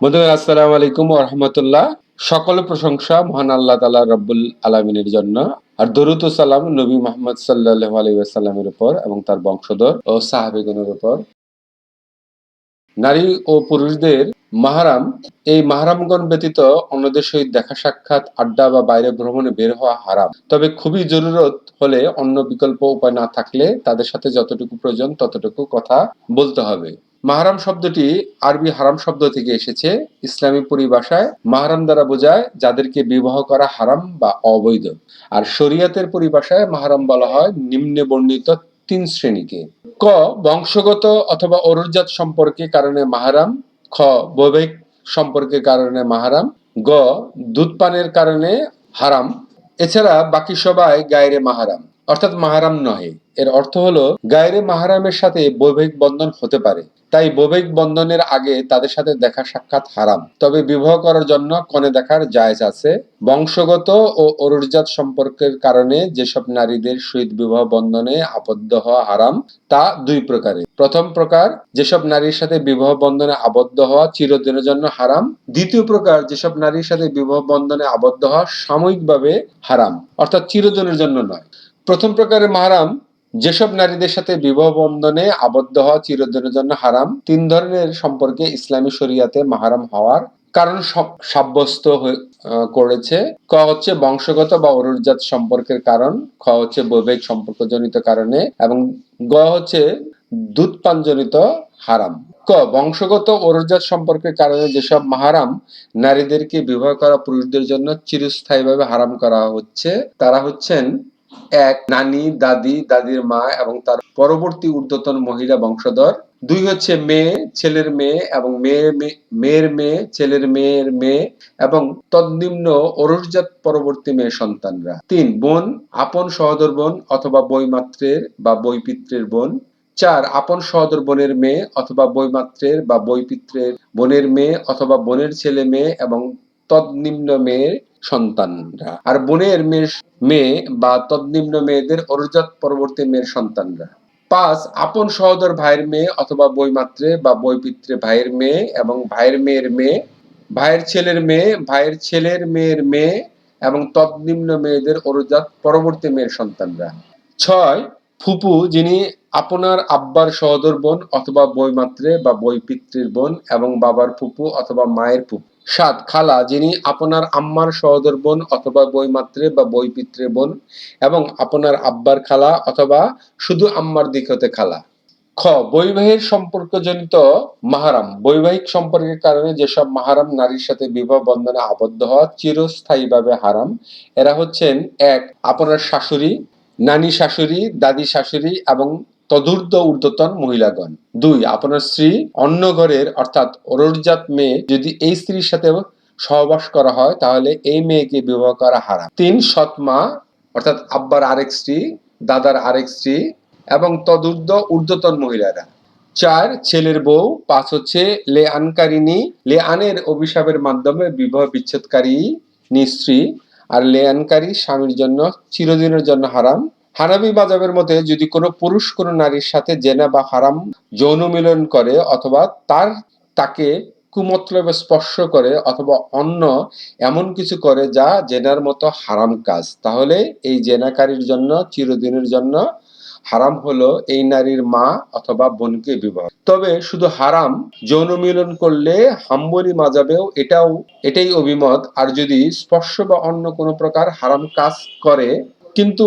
বন্ধুগণ, আসসালামু আলাইকুম রহমতুল্লাহ। সকল প্রশংসা মহান আল্লাহ তালা রব্বুল আলমিনের জন্য। আর দরুদ ও সালাম নবী মোহাম্মদ সাল্লাহ আলাইসাল্লামের উপর এবং তার বংশধর ও সাহাবিগণের উপর। নারী ও পুরুষদের মাহারাম, এই মাহারামগণ ব্যতীত অন্যদের সহিত দেখা সাক্ষাৎ, আড্ডা বা বাইরে ভ্রমণে বের হওয়া হারাম। তবে খুবই জরুরত হলে অন্য বিকল্প উপায় না থাকলে তাদের সাথে যতটুকু প্রয়োজন ততটুকু কথা বলতে হবে। মাহারাম শব্দটি আরবি হারাম শব্দ থেকে এসেছে। ইসলামী পরিভাষায় মাহারাম দ্বারা বোঝায় যাদেরকে বিবাহ করা হারাম বা অবৈধ। আর শরিয়াতের পরিভাষায় মাহারাম বলা হয় নিম্নে বর্ণিত তিন শ্রেণীকে। ক, বংশগত অথবা অরুজাত সম্পর্কে কারণে মাহারাম। খ, বৈবাহিক সম্পর্কের কারণে মাহারাম। গ, দুধ পানের কারণে হারাম। এছাড়া বাকি সবাই গায়রে মাহারাম। অর্থাৎ মাহারাম নহে। এর অর্থ হলো, গায়রে মাহারামের সাথে বৈবাহিক বন্ধন হতে পারে। তাই বৈবাহিক বন্ধনের আগে তাদের সাথে দেখা সাক্ষাৎ হারাম। তবে বিবাহ করার জন্য কনে দেখার জায়জ আছে। বংশগত ও অরুজাত সম্পর্কের কারণে যেসব নারীদের সহিত বিবাহ বন্ধনে আবদ্ধ হওয়া হারাম, তা দুই প্রকারের প্রথম প্রকার, যেসব নারীর সাথে বিবাহ বন্ধনে আবদ্ধ হওয়া চিরদিনের জন্য হারাম। দ্বিতীয় প্রকার, যেসব নারীর সাথে বিবাহ বন্ধনে আবদ্ধ হওয়া সাময়িকভাবে হারাম, অর্থাৎ চিরদিনের জন্য নয়। প্রথম প্রকারের মাহারাম, যেসব নারীদের সাথে বিবাহ বন্ধনে আবদ্ধ হওয়া চিরদিনের জন্য হারাম, তিন ধরনের সম্পর্কে ইসলামী শরিয়াতে মাহারাম হওয়ার কারণ সব- সাব্যস্ত করেছে। ক হচ্ছে বংশগত বা অরুজাত সম্পর্কের কারণ, খ হচ্ছে বৈবাহিক সম্পর্কজনিত কারণে, এবং গ হচ্ছে দুধ পানজনিত হারাম। ক, বংশগত অরুজাত সম্পর্কের কারণে যেসব মাহারাম নারীদেরকে বিবাহ করা পুরুষদের জন্য চিরস্থায়ীভাবে হারাম করা হচ্ছে, তারা হচ্ছেন এক নানি, দাদি, দাদির মা এবং তার পরবর্তী ঊর্ধ্বতন মহিলা বংশধর। দুই হচ্ছে মেয়ে, ছেলের মেয়ে এবং মেয়ের মেয়ে- মেয়ের মেয়ে, ছেলের মেয়ের মেয়ে এবং তন্নিম্ন অরুষজাত পরবর্তী মেয়ে সন্তানরা। তিন, বোন, আপন সহদর বোন অথবা বইমাত্রের বা বইপিত্রের বোন। চার, আপন সহদর বোনের মেয়ে অথবা বইমাত্রের বা বইপিত্রের বোনের মেয়ে অথবা বোনের ছেলে মেয়ে এবং তৎনিম্ন মেয়ের সন্তানরা। আর বোনের মেয়ের মেয়ে বা তৎনিম্ন মেয়েদের অরুজাত পরবর্তী মেয়ের সন্তানরা। পাঁচ, আপন সহোদর ভাইয়ের মেয়ে অথবা বইমাত্রে বা বইপিত্রে ভাইয়ের মেয়ে এবং ভাইয়ের মেয়ের মেয়ে, ভাইয়ের ছেলের মেয়ে, ভাইয়ের ছেলের মেয়ের মেয়ে এবং তৎনিম্ন মেয়েদের অরুজাত পরবর্তী মেয়ের সন্তানরা। ছয়, ফুপু যিনি আপনার আব্বার সহোদর বোন অথবা বইমাত্রে বা বইপিত্রের বোন এবং বাবার ফুপু অথবা মায়ের ফুপু। সাত, খালা, যিনি আপনার আম্মার সহোদর বোন অথবা বইমাত্রে বা বইপিত্রের বোন এবং আপনার আব্বার খালা অথবা শুধু আম্মার দিক হতে খালা। খ, বৈবাহিক সম্পর্কজনিত মাহারাম। বৈবাহিক সম্পর্কের কারণে যেসব মাহারাম নারীর সাথে বিবাহ বন্ধনে আবদ্ধ হওয়া চিরস্থায়ীভাবে হারাম। এরা হচ্ছেন, এক, আপনার শাশুড়ি, নানি শাশুড়ি, দাদি শাশুড়ি এবং তদূর্ধ্ব ঊর্ধ্বতন মহিলাগণ। দুই, আপনার স্ত্রী অন্য ঘরের, অর্থাৎ অরুজাত মেয়ে, যদি এই স্ত্রীর সাথে সহবাস করা হয়, তাহলে এই মেয়েকে বিবাহ করা হারাম। তিন, সৎ মা, অর্থাৎ আব্বার আরেক স্ত্রী, দাদার আরেক স্ত্রী, এবং তদূর্ধ্ব ঊর্ধ্বতন মহিলারা। চার, ছেলের বউ। পাঁচ, হচ্ছে লে আনকারিনী লে আনের অভিশাপের মাধ্যমে বিবাহ বিচ্ছেদকারী স্ত্রী আর লে আনকারী স্বামীর জন্য, চিরদিনের জন্য হারাম। হানাবি মাজাবের মতে যদি কোনো পুরুষ কোনো নারীর সাথে জেনা বা হারাম যৌন মিলন করে অথবা তার তাকে কুমতলবে স্পর্শ করে অথবা অন্য এমন কিছু করে যা জেনার মতো হারাম কাজ, তাহলে এই জেনাকারীর জন্য, চিরদিনের জন্য হারাম হলো এই নারীর মা অথবা বোনকে বিবাহ। তবে শুধু হারাম, যৌন মিলন করলে হাম্বলি মাজাবেও এটাও, এটাই অভিমত। আর যদি স্পর্শ বা অন্য কোনো প্রকার হারাম কাজ করে কিন্তু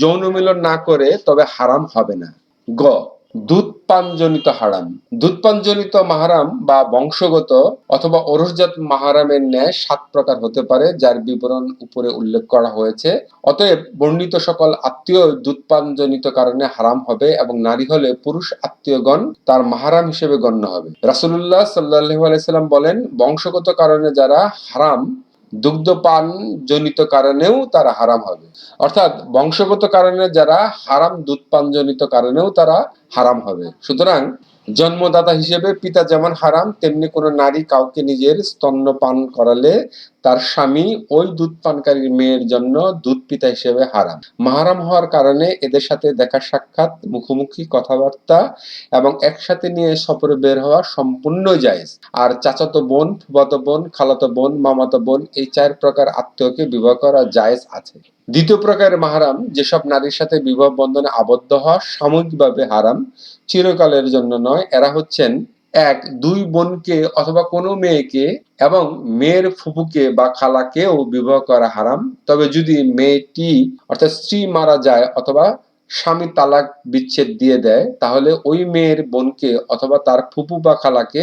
যৌন মিলন না করে তবে হারাম হবে না। গ দুধ পানজনিত হারাম। দুধ পানজনিত মাহারাম বা বংশগত অথবা অরসজাত মাহারামের ন্যায় সাত প্রকার হতে পারে, যার বিবরণ উপরে উল্লেখ করা হয়েছে। অতএব বর্ণিত সকল আত্মীয় দুধ পানজনিত কারণে হারাম হবে এবং নারী হলে পুরুষ আত্মীয়গণ তার মাহারাম হিসেবে গণ্য হবে। রাসূলুল্লাহ সাল্লাল্লাহু আলাইহি সাল্লাম বলেন, বংশগত কারণে যারা হারাম দুগ্ধপান জনিত কারণেও তারা হারাম হবে। অর্থাৎ বংশগত কারণে যারা হারাম দুধ পান জনিত কারণেও তারা হারাম হবে। সুতরাং জন্মদাতা হিসেবে পিতা যেমন হারাম, তেমনি কোনো নারী কাউকে নিজের স্তন্য পান করালে তার স্বামী ওই দুধ পানকারী মেয়ের জন্য দুধ পিতা হিসেবে হারাম। মাহারাম হওয়ার কারণে এদের সাথে দেখা সাক্ষাৎ, মুখোমুখি কথাবার্তা এবং একসাথে নিয়ে সফরে বের হওয়া সম্পূর্ণ জায়েজ। আর চাচাতো বোন, ফুফাতো বোন, খালাতো বোন, মামাতো বোন এই চার প্রকার আত্মীয়কে বিবাহ করা জায়েজ আছে। দ্বিতীয় প্রকারের মাহারাম, যেসব নারীর সাথে বিবাহ বন্ধনে আবদ্ধ হওয়া সাময়িকভাবে হারাম, চিরকালের জন্য নয়। এরা হচ্ছেন এক, দুই বোনকে অথবা কোনো মেয়েকে এবং মেয়ের ফুপুকে বা খালাকেও বিবাহ করা হারাম। তবে যদি মেয়েটি অর্থাৎ স্ত্রী মারা যায় অথবা স্বামী তালাক বিচ্ছেদ দিয়ে দেয়, তাহলে ওই মেয়ের বোনকে অথবা তার ফুপু বা খালাকে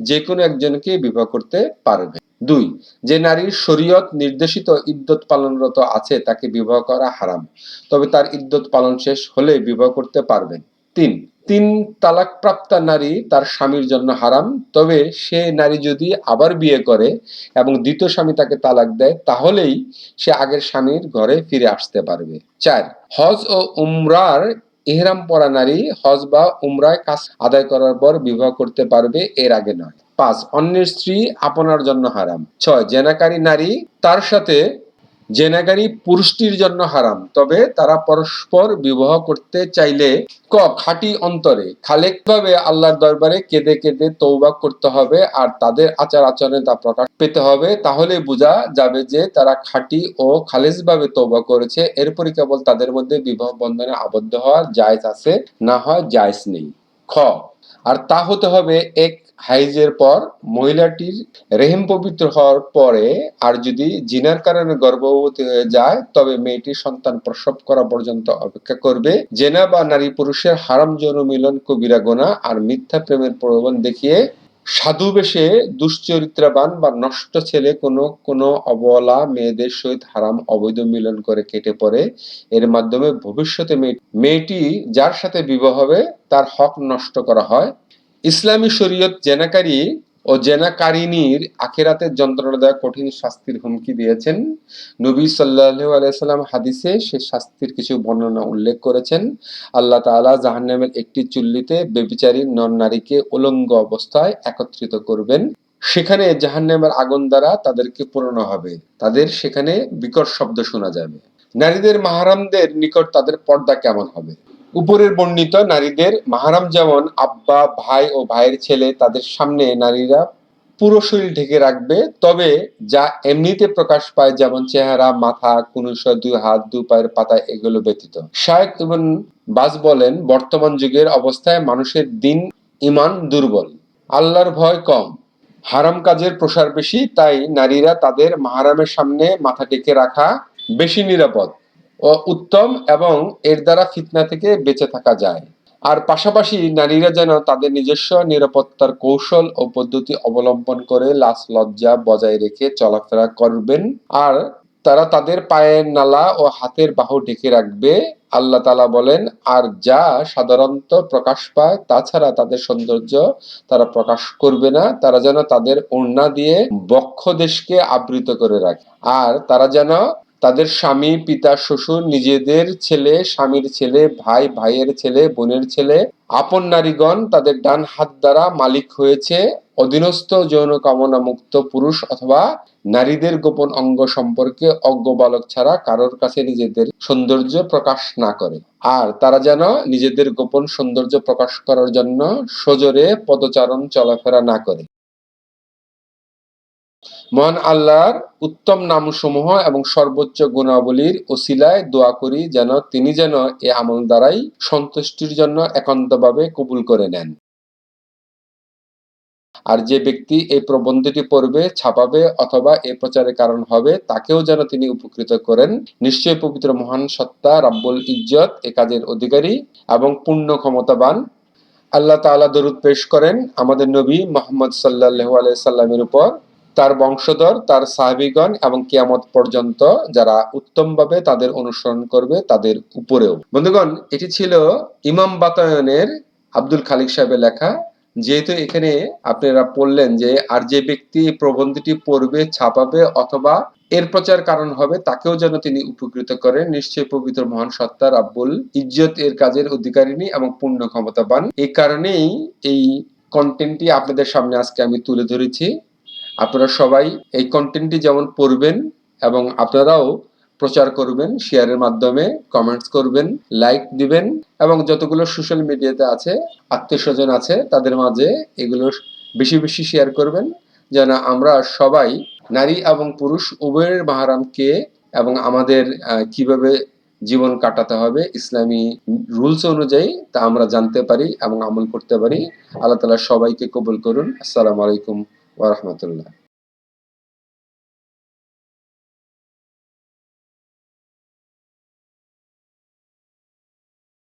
যে কোনো একজনকে বিবাহ করতে পারবে। দুই, যে নারীর শরীয়ত নির্দেশিত ইদ্যত পালনরত আছে তাকে বিবাহ করা হারাম, তবে তার ইদ্যত পালন শেষ হলে বিবাহ করতে পারবেন তিন তিন তালাক প্রাপ্তা নারী তার স্বামীর জন্য হারাম, তবে সে নারী যদি আবার বিয়ে করে এবং দ্বিতীয় স্বামী তাকে তালাক দেয়, তাহলেই সে আগের স্বামীর ঘরে ফিরে আসতে পারবে। চার, হজ ও উমরার ইহরাম পরা নারী হজ বা উমরায় কাজ আদায় করার পর বিবাহ করতে পারবে, এর আগে নয়। পাঁচ, অন্যের স্ত্রী আপনার জন্য হারাম। ছয়, জেনাকারী নারী, তার সাথে জেনাকারী পুরুষটির জন্য হারাম। তবে তারা পরস্পর বিবাহ করতে চাইলে ক, খাঁটি অন্তরে, খালেকভাবে আল্লাহর দরবারে কেঁদে কেঁদে তৌবা করতে হবে আর তাদের আচার আচরণে তা প্রকাশ পেতে হবে। তাহলে বোঝা যাবে যে তারা খাঁটি ও খালেজভাবে তৌবা করেছে। এরপরই কেবল তাদের মধ্যে বিবাহ বন্ধনে আবদ্ধ হওয়ার জায়জ আছে, না হয় জায়জ নেই। খ আর তা হতে হবে এক হাইজের পর। মহিলাটির রেহেম পবিত্র হওয়ার পরে আর যদি জিনার কারণে গর্ভবতী হয়ে যায়, তবে মেয়েটি সন্তান প্রসব করা পর্যন্ত অপেক্ষা করবে। জেনা বা নারী পুরুষের হারাম যৌন মিলন কবিরা গোনা আর মিথ্যা প্রেমের প্রলোভন দেখিয়ে সাধু বেশে দুশ্চরিত্রাবান বা নষ্ট ছেলে কোনো কোনো অবলা মেয়েদের সহিত হারাম অবৈধ মিলন করে কেটে পড়ে। এর মাধ্যমে ভবিষ্যতে মেয়ে- মেয়েটি যার সাথে বিবাহ হবে তার হক নষ্ট করা হয়। ইসলামী শরীয়ত জেনাকারী ও জেনাকারিনীর আখেরাতের যন্ত্রণা দেওয়া কঠিন শাস্তির হুমকি দিয়েছেন। নবী সাল্লাল্লাহু আলাইহি সাল্লাম হাদিসে সে শাস্তির কিছু বর্ণনা উল্লেখ করেছেন। আল্লাহ তাআলা জাহান্নামের একটি চুল্লিতে বেবিচারী নর নারীকে উলঙ্গ অবস্থায় একত্রিত করবেন। সেখানে জাহান্নামের আগুন দ্বারা তাদেরকে পোড়ানো হবে। তাদের সেখানে বিকট শব্দ শোনা যাবে। নারীদের মাহারামদের নিকট তাদের পর্দা কেমন হবে? উপরের বর্ণিত নারীদের মাহারাম যেমন আব্বা, ভাই ও ভাইয়ের ছেলে তাদের সামনে নারীরা পুরো শরীর ঢেকে রাখবে। তবে যা এমনিতে প্রকাশ পায় যেমন চেহারা, মাথা কুনুষ দুই হাত, দুই পায়ের পাতা এগুলো ব্যতীত। শায়েক ইবন বাজ বলেন, বর্তমান যুগের অবস্থায় মানুষের দিন ইমান দুর্বল, আল্লাহর ভয় কম, হারাম কাজের প্রসার বেশি, তাই নারীরা তাদের মাহারামের সামনে মাথা ঢেকে রাখা বেশি নিরাপদ। উত্তম এবং এর দ্বারা ফিতনা থেকে বেঁচে থাকা যায়। আর পাশাপাশি নারীরা যেন তাদের নিজস্ব নিরাপত্তার কৌশল ও পদ্ধতি অবলম্বন করে লাশ লজ্জা বজায় রেখে চলাফেরা করবেন। আর তারা তাদের পায়ের নালা ও হাতের বাহু ঢেকে রাখবে। আল্লাহ তালা বলেন, আর যা সাধারণত প্রকাশ পায়, তাছাড়া তাদের সৌন্দর্য তারা প্রকাশ করবে না। তারা যেন তাদের ওড়না দিয়ে বক্ষ দেশকে আবৃত করে রাখে। আর তারা যেন তাদের স্বামী, পিতা, শ্বশুর, নিজেদের ছেলে, স্বামীর ছেলে, ভাই, ভাইয়ের ছেলে, বোনের ছেলে, আপন নারীগণ তাদের ডান হাত দ্বারা মালিক হয়েছে। অধীনস্থ যৌন কামনা মুক্ত পুরুষ অথবা নারীদের গোপন অঙ্গ সম্পর্কে অজ্ঞ বালক ছাড়া কারোর কাছে নিজেদের সৌন্দর্য প্রকাশ না করে। আর তারা যেন নিজেদের গোপন সৌন্দর্য প্রকাশ করার জন্য সজোরে পদচারণ চলাফেরা না করে। মহান আল্লাহর উত্তম নামসমূহ এবং সর্বোচ্চ গুণাবলীর ওসিলায় দোয়া করি যেন তিনি যেন এ আমল দ্বারাই সন্তুষ্টির জন্য একান্তভাবে কবুল করে নেন। আর যে ব্যক্তি এই প্রবন্ধটি পড়বে, ছাপাবে অথবা এ প্রচারের কারণ হবে, তাকেও যেন তিনি উপকৃত করেন। নিশ্চয় পবিত্র মহান সত্তা, রাব্বুল ইজ্জত এ কাজের অধিকারী এবং পূর্ণ ক্ষমতাবান। আল্লাহ তাআলা দরুদ পেশ করেন আমাদের নবী মোহাম্মদ সাল্লাল্লাহু আলাইহি সাল্লামের উপর। তার বংশধর, তার সাহাবিগণ এবং কিয়ামত পর্যন্ত যারা উত্তমভাবে তাদের অনুসরণ করবে তাদের উপরেও। বন্ধুগণ, এটি ছিল ইমাম বাতায়নের আব্দুল খালিক সাহেবের লেখা। যেহেতু এখানে আপনারা পড়লেন যে আর যে ব্যক্তি প্রবন্ধটি পড়বে, ছাপাবে অথবা এর প্রচার কারণ হবে, তাকেও যেন তিনি উপকৃত করেন। নিশ্চয় পবিত্র মহান সত্তার আব্বুল ইজ্জত এর কাজের অধিকারিণী এবং পূর্ণ ক্ষমতাবান এই কারণেই এই কন্টেন্টটি আপনাদের সামনে আজকে আমি তুলে ধরেছি। আপনারা সবাই এই কন্টেন্টটি যেমন পড়বেন এবং আপনারাও প্রচার করবেন শেয়ারের মাধ্যমে কমেন্টস করবেন লাইক দিবেন এবং যতগুলো সোশ্যাল মিডিয়াতে আছে, আত্মীয় স্বজন আছে, তাদের মাঝে এগুলো বেশি বেশি শেয়ার করবেন যেন আমরা সবাই, নারী এবং পুরুষ উভয়ের মাহারামকে এবং আমাদের কীভাবে জীবন কাটাতে হবে, ইসলামী রুলস অনুযায়ী তা আমরা জানতে পারি এবং আমল করতে পারি। আল্লাহ তালা সবাইকে কবুল করুন। আসসালামু আলাইকুম। ওয়া রাহমাতুল্লাহ